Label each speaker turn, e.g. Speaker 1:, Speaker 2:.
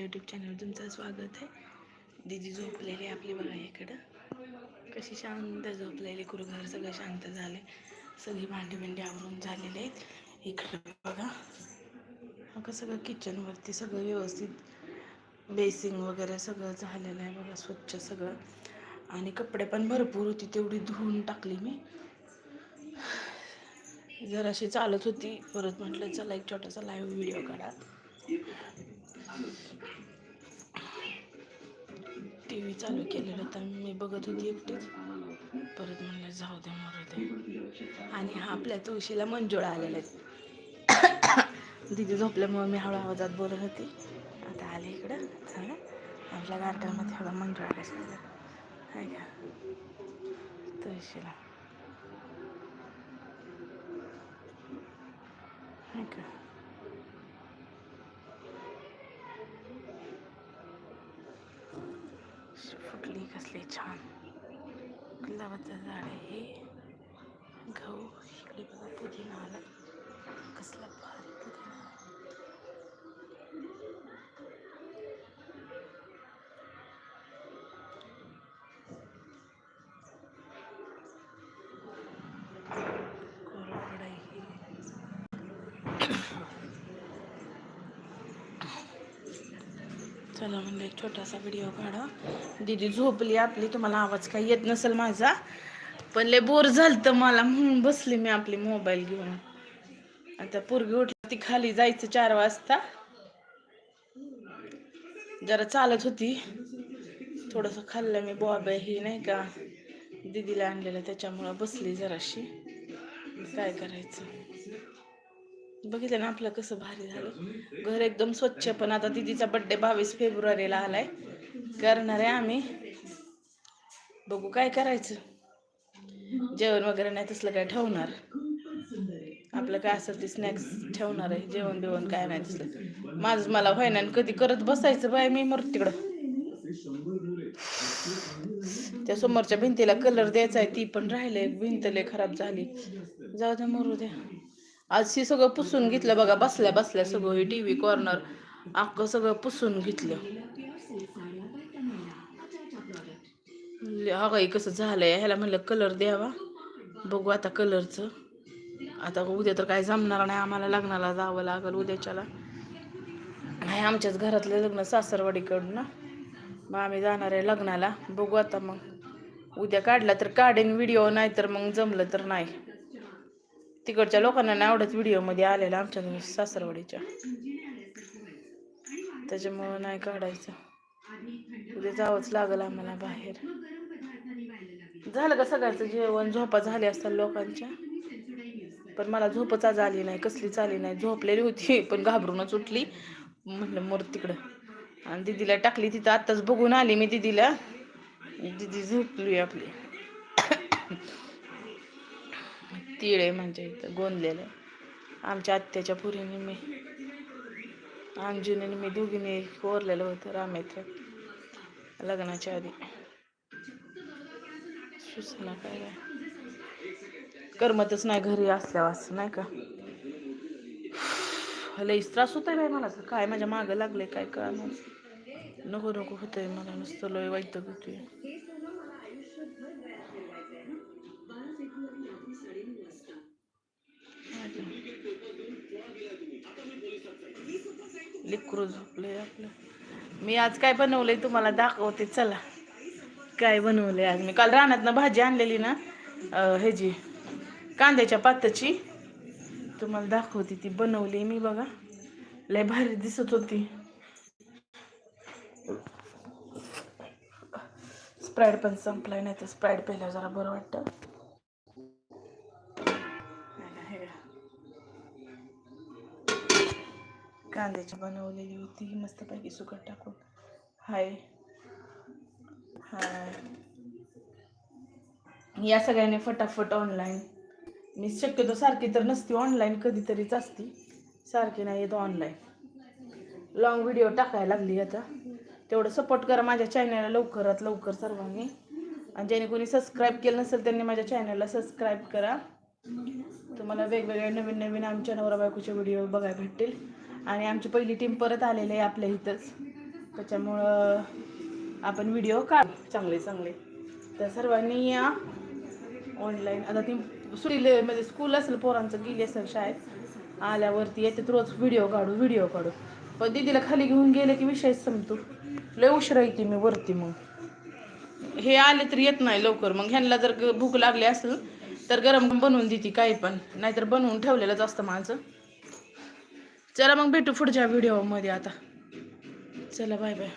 Speaker 1: माझ्या यूट्यूब चॅनलवर तुमचं स्वागत आहे. दिदी झोपलेली आहे आपली बघा इकडं. कशी शांत झोपलेली कुरुघर सगळं शांत झाले सगळी भांडी भांडी आवरून झालेले आहेत. इकडं बघा. अगं सगळं किचनवरती सगळं व्यवस्थित. बेसिंग वगैरे सगळं झालेलं आहे बघा स्वच्छ सगळं. आणि कपडे पण भरपूर होती तेवढी धुवून टाकली मी. जराशी चालत होती. परत म्हटलं चला एक छोटासा लाईव्ह व्हिडिओ काढा. टी व्ही चालू केलेलं होता मी बघत होती एकटीच. परत म्हणलं जाऊ दे मरू दे. आणि हा आपल्या तुळशीला मंजुळा आलेला आहे. दिदी झोपल्यामुळे मी हळू आवाजात बोलत होती. आता आले इकडं. झालं आपल्या गार्डनमध्ये हळू मंजुळा कशा आहे. का? तुळशीला. आहे का? फुटली कसली छान. गुलाबाचं झाड आहे. गहू इकडे बघा पुदिना आला. कसला भारी. चला म्हणलं एक छोटासा व्हिडिओ काढा. दीदी झोपली आपली तुम्हाला आवाज काही येत नसेल माझा. पण लय बोर झालं तर मला म्हणून बसली मी आपली मोबाईल घेऊन. आता पोरगी उठली ती खाली जायचं चार वाजता. जरा चालत होती. थोडंसं खाल्लं मी बॉब ही नाही का दीदीला आणलेलं त्याच्यामुळं बसली जराशी. काय करायचं? बघितलं ना आपलं कसं भारी झालं. घर एकदम स्वच्छ पण आता दिदीचा बड्डे बावीस फेब्रुवारीला आलाय. करणार आहे आम्ही. बघू काय करायचं. जेवण वगैरे नाही तसलं काय ठेवणार. आपलं काय असेल ते स्नॅक्स ठेवणार आहे जेवण बिवण काय नाही तसलं. माझं मला व्हायना आणि कधी करत बसायचं बाय मी मर तिकडं. त्या समोरच्या भिंतीला कलर द्यायचा आहे ती पण राहिले भिंत लय खराब झाली. जाऊ द्या मरू द्या. आज ही सगळं पुसून घेतलं बघा बसल्या बसल्या सगळं हे टी व्ही कॉर्नर अख्खं सगळं पुसून घेतलं. हा काही कसं झालंय? ह्याला म्हणलं कलर द्यावा. बघू आता कलरचं आता उद्या तर काय जमणार नाही आम्हाला लग्नाला जावं लागल उद्याच्याला. नाही आमच्याच घरातलं लग्न सासरवाडीकडून. ना मग आम्ही जाणार आहे लग्नाला. बघू आता मग. उद्या काढला तर काढेन व्हिडिओ नाही तर मग जमलं तर नाही. तिकडच्या लोकांना नाही आवडत व्हिडिओमध्ये आलेला आमच्या सासरवाडीच्या. त्याच्यामुळं नाही काढायचं. उद्या जावंच लागलं आम्हाला बाहेर. झालं का सगळ्याचं जेवण? झोपा झाले असतात लोकांच्या. पण मला झोपच आज आली नाही कसलीच आली नाही. झोपलेली होती पण घाबरूनच उठली. म्हटलं मोर तिकडं. आणि दिदीला टाकली तिथं. आत्ताच बघून आली मी दिदीला. दिदी झोपली आपली. तीळ आहे म्हणजे इथं गोंदलेलं आमच्या आत्याच्या पुरीने मी अंजुनीने मी दोघीने कोरलेलं होतं रामेत्र लग्नाच्या आधी. सुसना काय काय करमतच नाही घरी असल्यावर असं नाही का? लईच त्रास होतोय बाई मला तर. काय माझ्या मागं लागले काय का नको नको होतंय मला नुसतं लय वाईट होतोय. लिकरू झोपले आपलं. मी आज काय बनवलंय तुम्हाला दाखवते चला. काय बनवलंय आज मी? काल रानातनं भाजी आणलेली ना ह्याची कांद्याच्या पाताची तुम्हाला दाखवते ती बनवली मी बघा. लय भारी दिसत होती. स्प्राईड पण संपलाय नाही तर स्प्राईड प्यायला जरा बरं वाटतं. कांद्याची बनवलेली होती. मस्तपैकी सुकट टाकून. हाय. हाय. या सगळ्यांनी फटाफट ऑनलाईन मी शक्यतो सारखी तर नसती ऑनलाईन कधीतरीच असती. सारखी नाही येत ऑनलाईन लॉंग व्हिडिओ टाकायला लागली आता. तेवढं सपोर्ट करा माझ्या चॅनलला लवकरात लवकर सर्वांनी. आणि ज्याने कोणी सबस्क्राईब केलं नसेल त्यांनी माझ्या चॅनलला सबस्क्राईब करा. तुम्हाला वेगवेगळ्या नवीन नवीन आमच्या नवरा बायकोचे व्हिडिओ बघायला भेटतील. आणि आमची पहिली टीम परत आलेली आहे आपल्या इथंच. त्याच्यामुळं आपण व्हिडिओ काढ चांगले चांगले. तर सर्वांनी या. ऑनलाईन आता ती सुटीले म्हणजे स्कूल असेल पोरांचं गेली असेल शाळेत. आल्यावरती येतात रोज व्हिडिओ काढू व्हिडिओ काढू. पण दीदीला खाली घेऊन गेले की विषय संपतो. लय उशिरा येते मी वरती मग. हे आले तर येत नाही लवकर. मग ह्यांना जर ग- भूक लागली असेल तर गरम बनवून देते काही पण. नाहीतर बनवून ठेवलेलंच असतं माझं. चला मग भेटू पुढच्या व्हिडिओमध्ये आता. चला बाय बाय